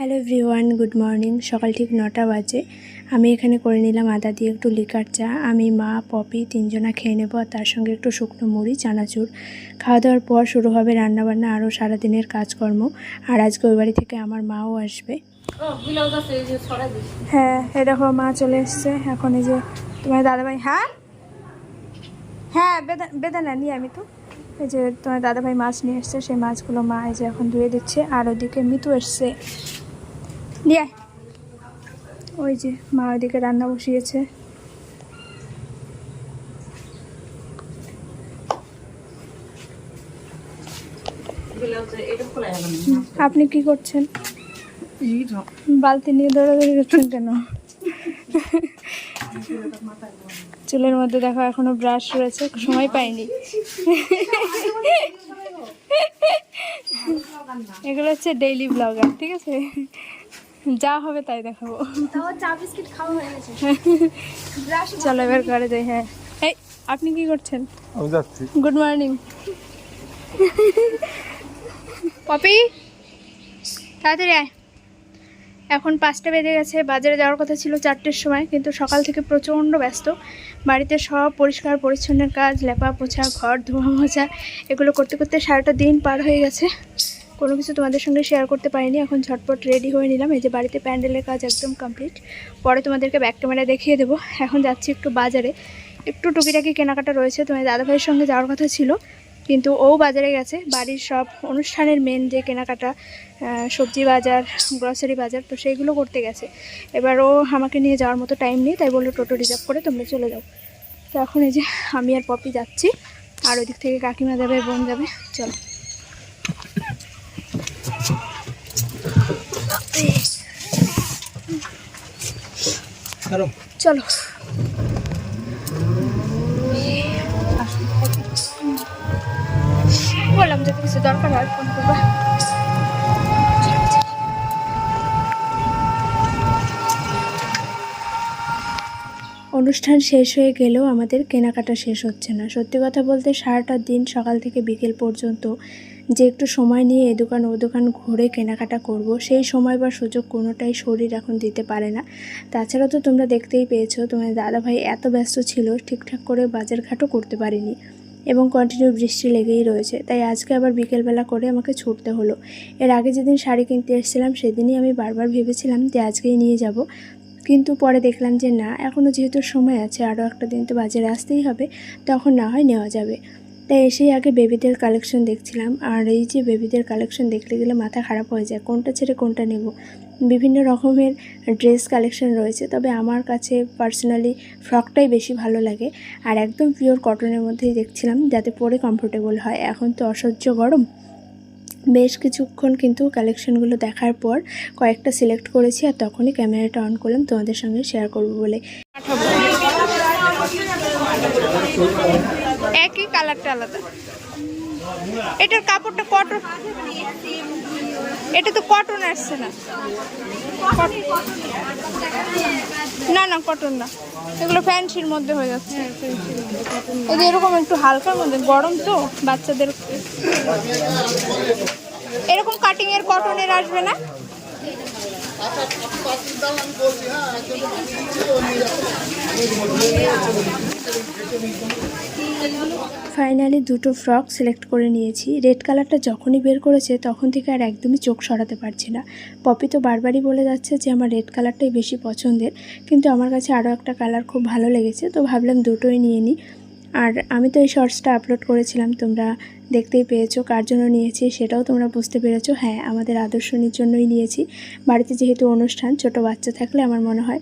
Hello everyone good morning সকাল ঠিক নটা বাজে। আমি এখানে করে নিলাম আদা দিয়ে একটু লিকার চা। আমি, মা, পপি তিনজনা খেয়ে নেব আর তার সঙ্গে একটু শুকনো মুড়ি, চানাচুর। খাওয়া দাওয়ার পর শুরু হবে রান্নাবান্না আরও সারাদিনের কাজকর্ম। আর আজকে ওই বাড়ি থেকে আমার মাও আসবে। হ্যাঁ এ দেখো মা চলে এসছে। এখন এই যে তোমার দাদাভাই হ্যাঁ? হ্যাঁ বেদা, বেদানা নিয়ে আমি তো। এই যে তোমার দাদাভাই মাছ নিয়ে এসছে, সেই মাছগুলো মা এই যে এখন ধুয়ে দিচ্ছে। আর ওদিকে মিতু এসছে। আয়। ওই যে মা ওইদিকে রান্না বসিয়েছে। আপনি কি করছেন? বালতি নিয়ে দৌড়াদৌড়ি করছেন কেন? চুলের মধ্যে দেখো এখনও ব্রাশ রয়েছে, সময় পাইনি। এগুলো হচ্ছে ডেইলি ব্লগার ঠিক আছে? যা হবে তাই দেখাবো। তাও চা বিস্কিট খাওয়া হয়ে গেছে। চলো এবার করে যাই হ্যাঁ। এই আপনি কি করছেন? আমি যাচ্ছি। Good morning. পপি তাড়াতাড়ি আয়। এখন পাঁচটা বেজে গেছে বাজারে যাওয়ার কথা ছিল চারটের সময় কিন্তু সকাল থেকে প্রচণ্ড ব্যস্ত। বাড়িতে সব পরিষ্কার পরিচ্ছন্নের কাজ লেপা পোছা ঘর ধোয়া মোছা এগুলো করতে করতে সারাটা দিন পার হয়ে গেছে। কোনো কিছু তোমাদের সঙ্গে শেয়ার করতে পারিনি। এখন ঝটপট রেডি হয়ে নিলাম। এই যে বাড়িতে প্যান্ডেলের কাজ একদম কমপ্লিট পরে তোমাদেরকে ব্যাক ক্যামেরা দেখিয়ে দেবো। এখন যাচ্ছি একটু বাজারে। একটু টুকিটাকি কেনাকাটা রয়েছে। তোমার দাদাভাইয়ের সঙ্গে যাওয়ার কথা ছিল। কিন্তু ও বাজারে গেছে। বাড়ির সব অনুষ্ঠানের মেন যে কেনাকাটা সবজি বাজার গ্রসারি বাজার, তো সেইগুলো করতে গেছে। এবার ও আমাকে নিয়ে যাওয়ার মতো টাইম নেই। তাই বলল, টোটো রিজার্ভ করে তোমরা চলে যাও। তো এখন এই যে আমি আর পপি যাচ্ছি। আর ওই দিক থেকে কাকিমা যাবে, বোন যাবে। চলো। চলো। বললাম যদি কিছু দরকার হয় ফোন করবা। অনুষ্ঠান শেষ হয়ে গেলেও আমাদের কেনাকাটা শেষ হচ্ছে না। সত্যি কথা বলতে, সারাটা দিন সকাল থেকে বিকেল পর্যন্ত যে একটু সময় নিয়ে এ দোকান ও দোকান ঘুরে কেনাকাটা করব, সেই সময় বা সুযোগ কোনোটাই শরীর এখন দিতে পারে না। তাছাড়া তো তোমরা দেখতেই পেয়েছ তোমার দাদাভাই এত ব্যস্ত ছিল, ঠিকঠাক করে বাজার ঘাটও করতে পারিনি এবং কন্টিনিউ বৃষ্টি লেগেই রয়েছে। তাই আজকে আবার বিকেলবেলা করে আমাকে ছুটতে হলো। এর আগে যেদিন শাড়ি কিনতে এসেছিলাম, সেদিনই আমি বারবার ভেবেছিলাম যে আজকেই নিয়ে যাব। কিন্তু পরে দেখলাম যে না এখনও যেহেতু সময় আছে, আরও একটা দিন তো বাজারে আসতেই হবে, তখন না হয় নেওয়া যাবে। তাই এসেই আগে বেবিদের কালেকশন দেখছিলাম। আর এই যে বেবিদের কালেকশন দেখতে গেলে মাথা খারাপ হয়ে যায়, কোনটা ছেড়ে কোনটা নেব? বিভিন্ন রকমের ড্রেস কালেকশন রয়েছে, তবে আমার কাছে পার্সোনালি ফ্রকটাই বেশি ভালো লাগে। আর একদম পিওর কটনের মধ্যেই দেখছিলাম, যাতে পরে কমফোর্টেবল হয়। এখন তো অসহ্য গরম। বেশ কিছুক্ষণ কিন্তু কালেকশনগুলো দেখার পর কয়েকটা সিলেক্ট করেছি আর তখনই ক্যামেরাটা অন করলাম, তোমাদের সঙ্গে শেয়ার করব বলে। একই কালারটা আলাদা। এটার কাপড়টা কটন এটা তো কটন আসছে না। না না কটন না। এগুলো ফ্যান্সির মধ্যে হয়ে যাচ্ছে। এই যে এরকম একটু হালকার মধ্যে গরম তো বাচ্চাদের এরকম কাটিং এর কটনের আসবে না? ফাইনালি দুটো ফ্রক সিলেক্ট করে নিয়েছি। রেড কালারটা যখনই বের করেছে, তখন থেকে আর একদমই চোখ সরাতে পারছি না। পপি তো বারবারই বলে যাচ্ছে যে, আমার রেড কালারটাই বেশি পছন্দের। কিন্তু আমার কাছে আরও একটা কালার খুব ভালো লেগেছে, তো ভাবলাম দুটোই নিয়ে নিই। আর আমি তো এই শর্টসটা আপলোড করেছিলাম, তোমরা দেখতেই পেয়েছ কার জন্য নিয়েছি সেটাও তোমরা বুঝতে পেরেছ। হ্যাঁ আমাদের আদর্শনীর জন্যই নিয়েছি। বাড়িতে যেহেতু অনুষ্ঠান, ছোট বাচ্চা থাকলে আমার মনে হয়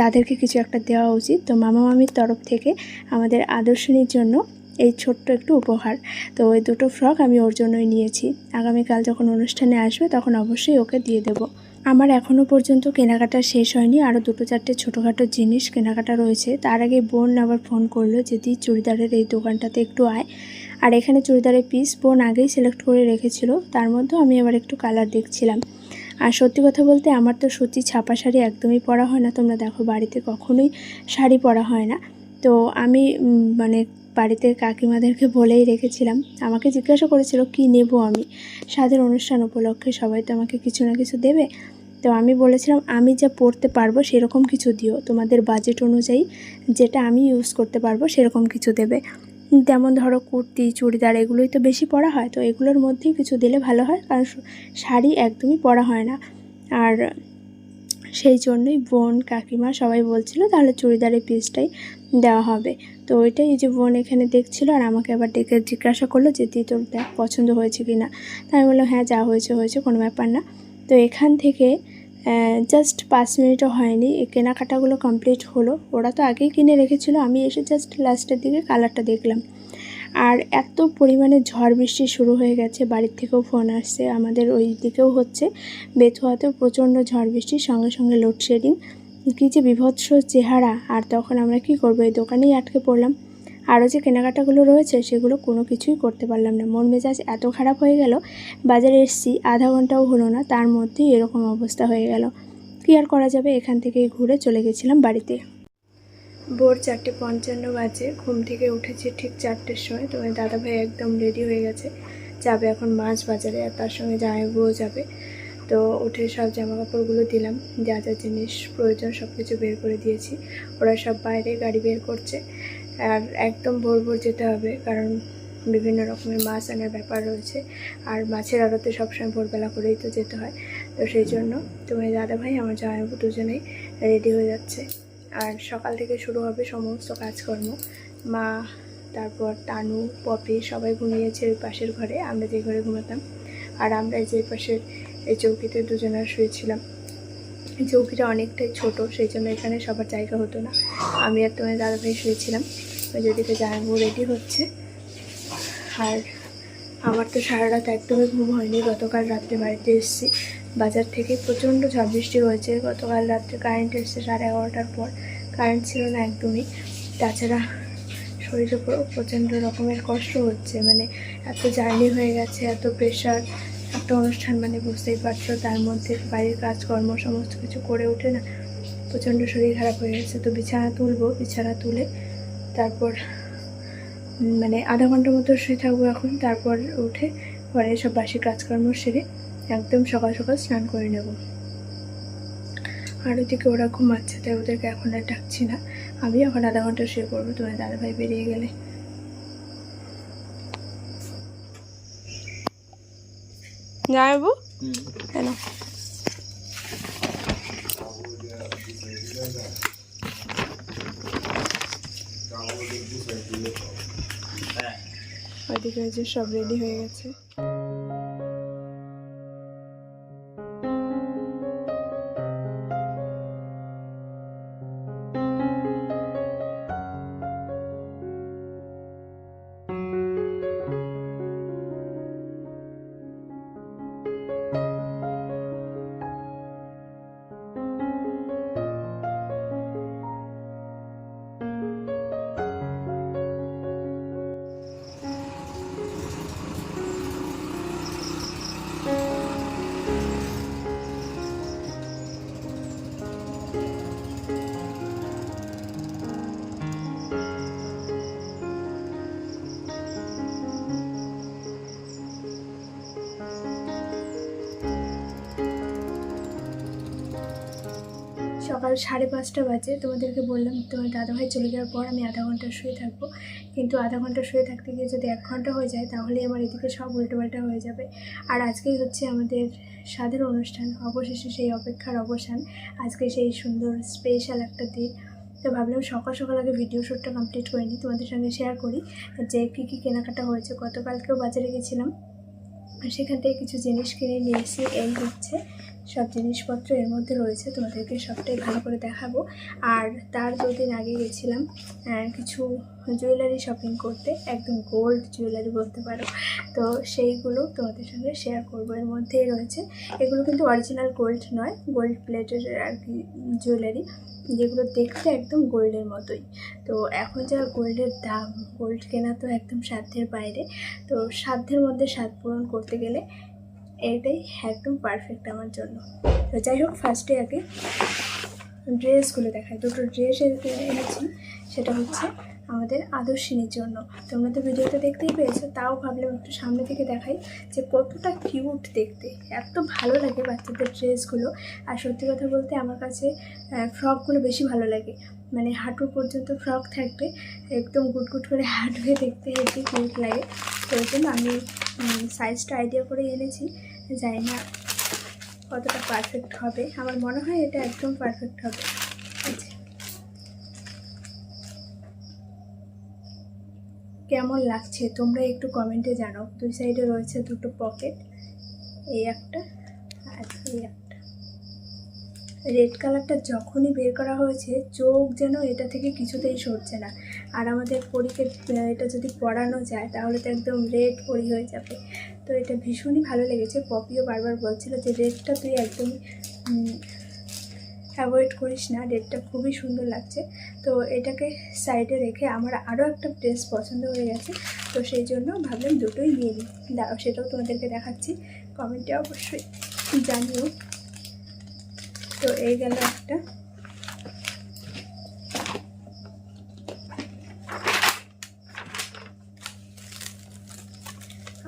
তাদেরকে কিছু একটা দেওয়া উচিত। তো মামা মামির তরফ থেকে আমাদের আদর্শনীর জন্য এই ছোট্ট একটু উপহার। তো ওই দুটো ফ্রক আমি ওর জন্যই নিয়েছি। আগামীকাল যখন অনুষ্ঠানে আসবে তখন অবশ্যই ওকে দিয়ে দেবো। আমার এখনও পর্যন্ত কেনাকাটা শেষ হয়নি। আরও দুটো চারটে ছোটোখাটো জিনিস কেনাকাটা রয়েছে। তার আগে বোন আবার ফোন করল যে যদি চুড়িদারের এই দোকানটাতে একটু আয়। আর এখানে চুড়িদারের পিস বোন আগেই সিলেক্ট করে রেখেছিল। তার মধ্যেও আমি আবার একটু কালার দেখছিলাম। আর সত্যি কথা বলতে আমার তো সত্যি ছাপা শাড়ি একদমই পরা হয় না। তোমরা দেখো বাড়িতে কখনোই শাড়ি পরা হয় না। তো আমি মানে বাড়িতে কাকিমাদেরকে বলেই রেখেছিলাম। আমাকে জিজ্ঞাসা করেছিল, কি নেব আমি? স্বাদের অনুষ্ঠান উপলক্ষে সবাই তো আমাকে কিছু না কিছু দেবে। তো আমি বলেছিলাম, আমি যা পরতে পারব সেরকম কিছু দিও। তোমাদের বাজেট অনুযায়ী যেটা আমি ইউজ করতে পারব সেরকম কিছু দেবে। যেমন ধরো কুর্তি, চুড়িদার এগুলোই তো বেশি পরা হয়, তো এগুলোর মধ্যেই কিছু দিলে ভালো হয়, কারণ শাড়ি একদমই পরা হয় না। আর সেই জন্যই বোন, কাকিমা সবাই বলছিল তাহলে চুড়িদারের পিসটাই দেওয়া হবে। তো ওইটাই যে বোন এখানে দেখছিল আর আমাকে আবার ডেকে জিজ্ঞাসা করল যে, তুই তোর দেখ পছন্দ হয়েছে কি না তাই আমি বললাম হ্যাঁ যা হয়েছে হয়েছে, কোনো ব্যাপার না। তো এখান থেকে জাস্ট পাঁচ মিনিটও হয়নি। কেনাকাটাগুলো কমপ্লিট হলো। ওরা তো আগেই কিনে রেখেছিল। আমি এসে জাস্ট লাস্টের দিকে কালারটা দেখলাম। আর এত পরিমাণে ঝড় বৃষ্টি শুরু হয়ে গেছে। বাড়ির থেকেও ফোন আসছে। আমাদের ওই দিকেও হচ্ছে। বেথুয়াতেও প্রচণ্ড ঝড় বৃষ্টির সঙ্গে সঙ্গে লোডশেডিং কী যে বিভৎস চেহারা। আর তখন আমরা কি করব? এই দোকানেই আটকে পড়লাম। আরও যে কেনাকাটাগুলো রয়েছে সেগুলো কোনো কিছুই করতে পারলাম না। মন মেজাজ এত খারাপ হয়ে গেল, বাজারে এসেছি, আধা ঘন্টাও হলো না, তার মধ্যেই এরকম অবস্থা হয়ে গেল। কী আর করা যাবে? এখান থেকেই ঘুরে চলে গেছিলাম বাড়িতে। ভোর চারটে পঞ্চান্ন বাজে, ঘুম থেকে উঠেছি ঠিক চারটের সময়। তো ওই দাদাভাই একদম রেডি হয়ে গেছে, যাবে এখন মাছ বাজারে আর তার সঙ্গে জামাইবুও যাবে। তো উঠে সব জামা কাপড়গুলো দিলাম, যা যা জিনিস প্রয়োজন সব কিছু বের করে দিয়েছি। ওরা সব বাইরে গাড়ি বের করছে। আর একদম ভোর ভোর যেতে হবে, কারণ বিভিন্ন রকমের মাছ আনার ব্যাপার রয়েছে। আর মাছের আড়তে সবসময় ভোরবেলা করেই তো যেতে হয়। তো সেই জন্য তুমি দাদা ভাই আমার জামাইবু দুজনেই রেডি হয়ে যাচ্ছে। আর সকাল থেকে শুরু হবে সমস্ত কাজকর্ম। মা, তারপর টানু পপি সবাই ঘুমিয়েছে ওই পাশের ঘরে, আমরা যে ঘরে ঘুমাতাম। আর আমরা যে পাশের এই চৌকিতে দুজনা শুয়েছিলাম। চৌকিটা অনেকটাই ছোট, সেই জন্য এখানে সবার জায়গা হতো না। আমি আর তোমার দাদাভাই শুয়েছিলাম। ওই যেদিকে জামাইবু রেডি হচ্ছে। আর আমার তো সারা রাত একদমই ঘুম হয়নি। গতকাল রাত্রে বাড়িতে এসেছি। বাজার থেকে প্রচণ্ড ঝড় বৃষ্টি হয়েছে। গতকাল রাত্রে কারেন্ট এসেছে সাড়ে এগারোটার পর। কারেন্ট ছিল না একদমই। তাছাড়া শরীরে পুরো প্রচণ্ড রকমের কষ্ট হচ্ছে। মানে এত জার্নি হয়ে গেছে, এত প্রেশার একটা অনুষ্ঠান মানে বুঝতেই পারছ, তার মধ্যে বাড়ির কাজকর্ম, সমস্ত কিছু করে ওঠে না, প্রচণ্ড শরীর খারাপ হয়ে গেছে। তো বিছানা তুলবো, বিছানা তুলে তারপর মানে আধা ঘণ্টার মতো শুয়ে থাকব এখন। তারপর উঠে ঘরে সব বাসি কাজকর্ম সেরে একদম সকাল সকাল স্নান করে নেব। আর ওইদিকে ওরা ঘুমাচ্ছে, তাই ওদেরকে এখন আর ডাকছি না। আমি এখন আধা ঘণ্টা শুয়ে পড়ব, তোমার দাদাভাই বেরিয়ে গেলে। যাব কেন ওইদিকে ওই যে সব রেডি হয়ে গেছে। সকাল সাড়ে পাঁচটা বাজে। তোমাদেরকে বললাম, তোমার দাদাভাই চলে যাওয়ার পর আমি আধা ঘণ্টা শুয়ে থাকব। কিন্তু আধা ঘণ্টা শুয়ে থাকতে গিয়ে যদি এক ঘণ্টা হয়ে যায়, তাহলে আমার এদিকে সব উল্টোপাল্টা হয়ে যাবে। আর আজকেই হচ্ছে আমাদের স্বাদের অনুষ্ঠান, অবশেষে সেই অপেক্ষার অবসান। আজকে সেই সুন্দর স্পেশাল একটা দিন। তো ভাবলাম সকাল সকাল আগে ভিডিও শ্যুটটা কমপ্লিট করে নিই, তোমাদের সঙ্গে শেয়ার করি। যে কী কী কেনাকাটা হয়েছে, গতকালকেও বাজারে গেছিলাম। সেখান থেকে কিছু জিনিস কিনে নিয়ে এসে এই হচ্ছে সব জিনিসপত্র এর মধ্যে রয়েছে, তোমাদেরকে সবটাই ভালো করে দেখাবো। আর তার দুদিন আগে গেছিলাম কিছু জুয়েলারি শপিং করতে, একদম গোল্ড জুয়েলারি বলতে পারো। তো সেইগুলো তোমাদের সঙ্গে শেয়ার করব। এর মধ্যেই রয়েছে, এগুলো কিন্তু অরিজিনাল গোল্ড নয় গোল্ড প্লেটের আর কি জুয়েলারি যেগুলো দেখতে একদম গোল্ডের মতোই। তো এখন যা গোল্ডের দাম গোল্ড কেনা তো একদম সাধ্যের বাইরে। তো সাধ্যের মধ্যে স্বাদ পূরণ করতে গেলে এটাই একদম পারফেক্ট আমার জন্য। তো যাই হোক ফার্স্টে আগে ড্রেসগুলো দেখায় দুটো ড্রেস এনেছি, সেটা হচ্ছে আমাদের আদর্শিনীর জন্য। তোমরা তো ভিডিওতে দেখতেই পেয়েছ, তাও ভাবলাম একটু সামনে থেকে দেখাই যে কতটা কিউট দেখতে। এত ভালো লাগে বাচ্চাদের ড্রেসগুলো। আর সত্যি কথা বলতে আমার কাছে ফ্রকগুলো বেশি ভালো লাগে। মানে হাঁটু পর্যন্ত ফ্রক থাকবে, একদম গুটগুট করে হাঁটবে দেখতে হেভি কিউট লাগে। ওই জন্য আমি সাইজটা আইডিয়া করে এনেছি। জানি না কতটা পারফেক্ট হবে। আমার মনে হয় এটা একদম পারফেক্ট হবে আচ্ছা কেমন লাগছে? তোমরা একটু কমেন্টে জানাও। দুই সাইডে রয়েছে দুটো পকেট এই একটা আর এই একটা। রেড কালারটা যখনই বের করা হয়েছে, চোখ যেন এটা থেকে কিছুতেই সরছে না। আর আমাদের পরীকে এটা যদি পরানো যায়, তাহলে তো একদম রেড পরি হয়ে যাবে। তো এটা ভীষণই ভালো লেগেছে। পপিও বারবার বলছিল যে রেডটা তুই একদমই অ্যাভয়েড করিস না ডেটটা খুবই সুন্দর লাগছে। তো এটাকে সাইডে রেখে আমার আরও একটা ড্রেস পছন্দ হয়ে গেছে, তো সেই জন্য ভাবলাম দুটোই নিয়ে নিই। দাও সেটাও তোমাদেরকে দেখাচ্ছি। কমেন্টে অবশ্যই জানিও। তো এই গেল একটা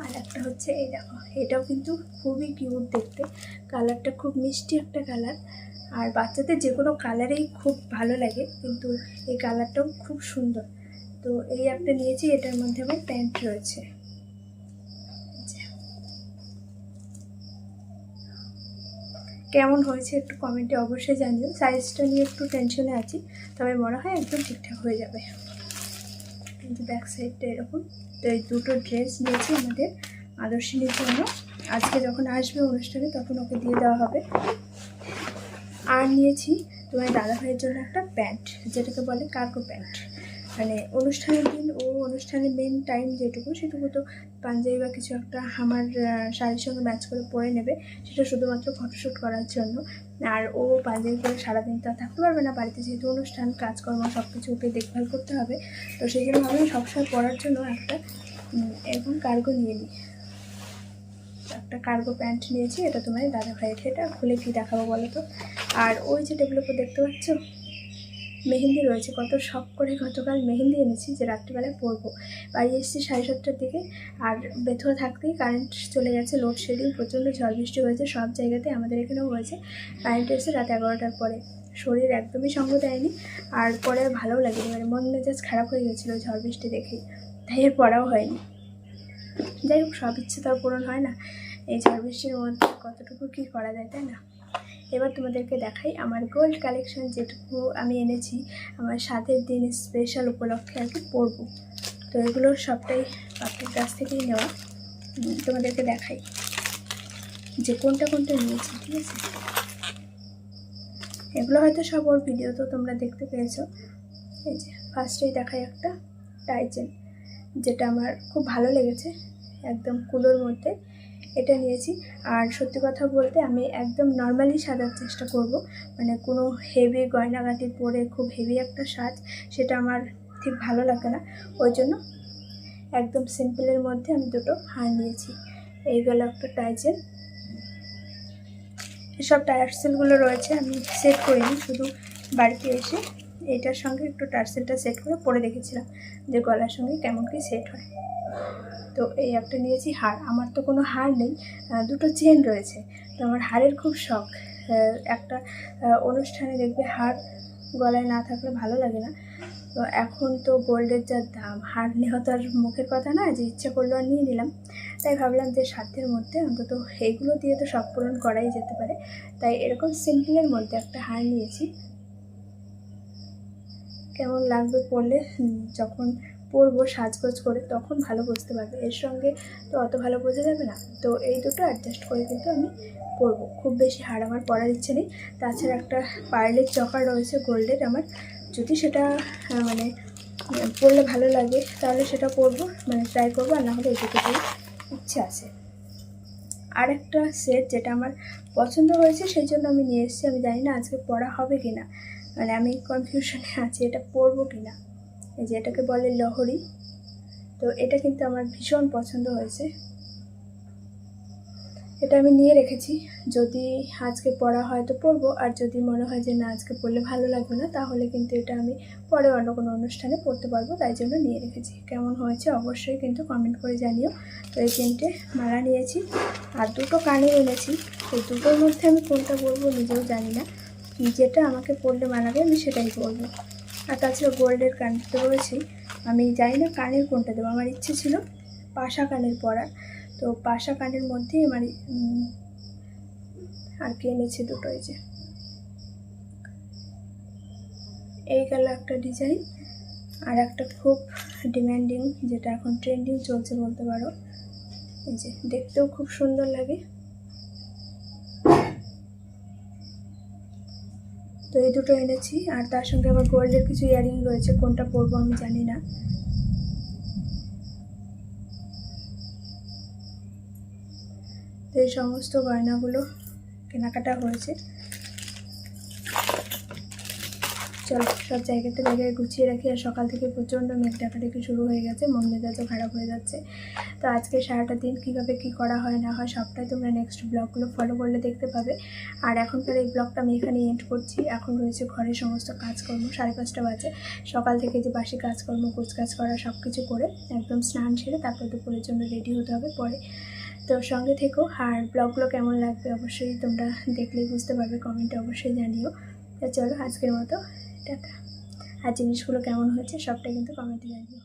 আর হচ্ছে এই দেখো এটাও কিন্তু খুবই কিউট দেখতে। কালারটা খুব মিষ্টি একটা কালার আর বাচ্চাদের যে কোনো কালারেই খুব ভালো লাগে, কিন্তু এই কালারটাও খুব সুন্দর। তো এই একটা নিয়েছি, এটার মধ্যে আবার প্যান্ট রয়েছে। কেমন হয়েছে একটু কমেন্টে অবশ্যই জানিও। সাইজটা নিয়ে একটু টেনশনে আছি, তবে মনে হয় একদম ঠিকঠাক হয়ে যাবে। কিন্তু ব্যাক সাইডটা এরকম। তো এই দুটো ড্রেস নিয়েছি আমাদের। আদর্শিনীর জন্য। আজকে যখন আসবে অনুষ্ঠানে, তখন ওকে দিয়ে দেওয়া হবে। আর নিয়েছি তোমার দাদা ভাইয়ের জন্য একটা প্যান্ট, যেটাকে বলে কার্গো প্যান্ট। মানে অনুষ্ঠানের দিন ও অনুষ্ঠানের মেন টাইম যেটুকু, সেটুকু তো পাঞ্জাবি বা কিছু একটা আমার শাড়ির সঙ্গে ম্যাচ করে পরে নেবে। সেটা শুধুমাত্র ফটোশ্যুট করার জন্য। আর ও পাঞ্জাবি পরে সারাদিন তো থাকতে পারবে না, বাড়িতে যেহেতু অনুষ্ঠান, কাজকর্ম সব কিছু ওকে দেখভাল করতে হবে। তো সেই জন্য আমি সবসময় পরার জন্য একটা এরকম কার্গো নিয়ে নিই। একটা কার্গো প্যান্ট নিয়েছি, এটা তোমার দাদা ভাইয়ের এটা খুলে কি দেখাবো বলো তো? আর ওই যে টেবিলের উপর দেখতে পাচ্ছ? মেহেন্দি রয়েছে, কত শখ করে গতকাল মেহেন্দি এনেছি যে রাত্রিবেলায় পরবো। বাড়ি এসেছি সাড়ে সাতটার দিকে, আর বেথুয়া থাকতেই কারেন্ট চলে গেছে লোডশেডিং প্রচণ্ড ঝড় বৃষ্টি হয়েছে, সব জায়গাতে আমাদের এখানেও হয়েছে। কারেন্ট এসে রাত এগারোটার পরে। শরীর একদমই সঙ্গ দেয়নি, আর পরে আর ভালোও লাগেনি মানে মন মেজাজ খারাপ হয়ে গেছিল ঝড় বৃষ্টি দেখেই তাই আর পড়াও হয়নি। যাই হোক, সব ইচ্ছে তো পূরণ হয় না। এই ঝড় মধ্যে কতটুকু কী করা যায়, তাই না? এবার তোমাদেরকে দেখাই আমার গোল্ড কালেকশন যেটুকু আমি এনেছি, আমার সাতের দিন স্পেশাল উপলক্ষে আর কি পরবো। তো এগুলো সবটাই পাখির কাছ থেকেই নেওয়া। তোমাদেরকে দেখাই যে কোনটা কোনটা নিয়েছি, ঠিক আছে? এগুলো হয়তো সব ওর ভিডিও তো তোমরা দেখতে পেয়েছ। এই যে ফার্স্টেই দেখাই একটা টাইচেন যেটা আমার খুব ভালো লেগেছে, একদম কুলোর মধ্যে। এটা নিয়েছি। আর সত্যি কথা বলতে আমি একদম নর্মালি সাজার চেষ্টা করব। মানে কোনো হেভি গয়নাগাটি পরে খুব হেভি একটা সাজ, সেটা আমার ঠিক ভালো লাগে না। ওই জন্য একদম সিম্পলের মধ্যে আমি দুটো হার নিয়েছি। এই গেল একটা টাইজেল এসব টায়ারসেলগুলো রয়েছে, আমি সেট করিনি, শুধু বাড়িতে এসে এটার সঙ্গে একটু টার্সেলটা সেট করে পরে দেখেছিলাম যে গলার সঙ্গে কেমন কি সেট হয়। তো এই একটা নিয়েছি হার। আমার তো কোনো হার নেই দুটো চেন রয়েছে। তো আমার হারের খুব শখ। একটা অনুষ্ঠানে দেখবে হার গলায় না থাকলে ভালো লাগে না। তো এখন তো গোল্ডের যা দাম হার নেওয়া তো আর মুখের কথা না যে ইচ্ছা করল আর নিয়ে নিলাম। তাই ভাবলাম যে সাধ্যের মধ্যে অন্তত এইগুলো দিয়ে তো সব পূরণ করাই যেতে পারে। তাই এরকম সিম্পলের মধ্যে একটা হার নিয়েছি। কেমন লাগবে হুম, যখন পরবো, সাজগোজ করে, তখন ভালো বুঝতে পারবে। এর সঙ্গে তো অত ভালো বোঝা যাবে না। তো এই দুটো অ্যাডজাস্ট করে কিন্তু আমি পরবো। খুব বেশি হার আমার পরার ইচ্ছে নেই। তাছাড়া একটা পার্লের চকার রয়েছে, গোল্ডের আমার। যদি সেটা মানে পরলে ভালো লাগে, তাহলে সেটা পরবো মানে ট্রাই করব, আর না হলে এই ইচ্ছে আছে। আর একটা সেট যেটা আমার পছন্দ হয়েছে, সেই জন্য আমি নিয়ে এসেছি। আমি জানি না আজকে পড়া হবে কি না মানে আমি কনফিউশনে আছি, এটা পরবো কি না এই যে এটাকে বলে লহরি। তো এটা কিন্তু আমার ভীষণ পছন্দ হয়েছে। এটা আমি নিয়ে রেখেছি। যদি আজকে পড়া হয় তো পড়ব, আর যদি মনে হয় যে না, আজকে পড়লে ভালো লাগবে না, তাহলে কিন্তু এটা আমি পরে অন্য কোনো অনুষ্ঠানে পড়তে পারব, তাই জন্য নিয়ে রেখেছি। কেমন হয়েছে অবশ্যই কিন্তু কমেন্ট করে জানিও। তো এই তিনটে মালা নিয়েছি, আর দুটো কানে এনেছি। তো দুটোর মধ্যে আমি কোনটা পরবো নিজেও জানি না। যেটা আমাকে পড়লে মানাবে আমি সেটাই পরবো আর তাছাড়া গোল্ডের কান তো রয়েছেই আমি জানি না কানের কোনটা দেবো, আমার ইচ্ছে ছিল পাশা কানের পরার। তো পাশা কানের মধ্যেই আমার আর কি এনেছি দুটো এই যে। এই গেল একটা ডিজাইন, আর একটা খুব ডিম্যান্ডিং যেটা এখন ট্রেন্ডিং চলছে বলতে পারো। এই যে দেখতেও খুব সুন্দর লাগে। এই দুটো এনেছি, আর তার সঙ্গে আবার গোল্ডের কিছু ইয়ারিং রয়েছে, কোনটা পরবো আমি জানি না। এই সমস্ত গয়নাগুলো কেনাকাটা হয়েছে। চলো, সব জায়গাতে জায়গায় গুছিয়ে রাখি। আর সকাল থেকে প্রচণ্ড মেঘ ডাকাডাকি শুরু হয়ে গেছে, মন মেজাজও খারাপ হয়ে যাচ্ছে। তো আজকে সারাটা দিন কীভাবে কী করা হয়, না হয় সবটাই তোমরা নেক্সট ব্লগগুলো ফলো করলে দেখতে পাবে। আর এখনকার এই ব্লগটা আমি এখানে এন্ড করছি। এখন রয়েছে ঘরের সমস্ত কাজকর্ম, সাড়ে পাঁচটা বাজে। সকাল থেকে যে বাসি কাজকর্ম কাজ করা সব কিছু করে একদম স্নান সেরে তারপর দুপুরের জন্য রেডি হতে হবে পরে। তো সঙ্গে থেকো। আর ব্লগগুলো কেমন লাগবে অবশ্যই তোমরা দেখলেই বুঝতে পারবে কমেন্টে অবশ্যই জানিও। তো চলো আজকের মতো। টাটা আর জিনিসগুলো কেমন হয়েছে সবটাই কিন্তু কমেন্টে জানিও।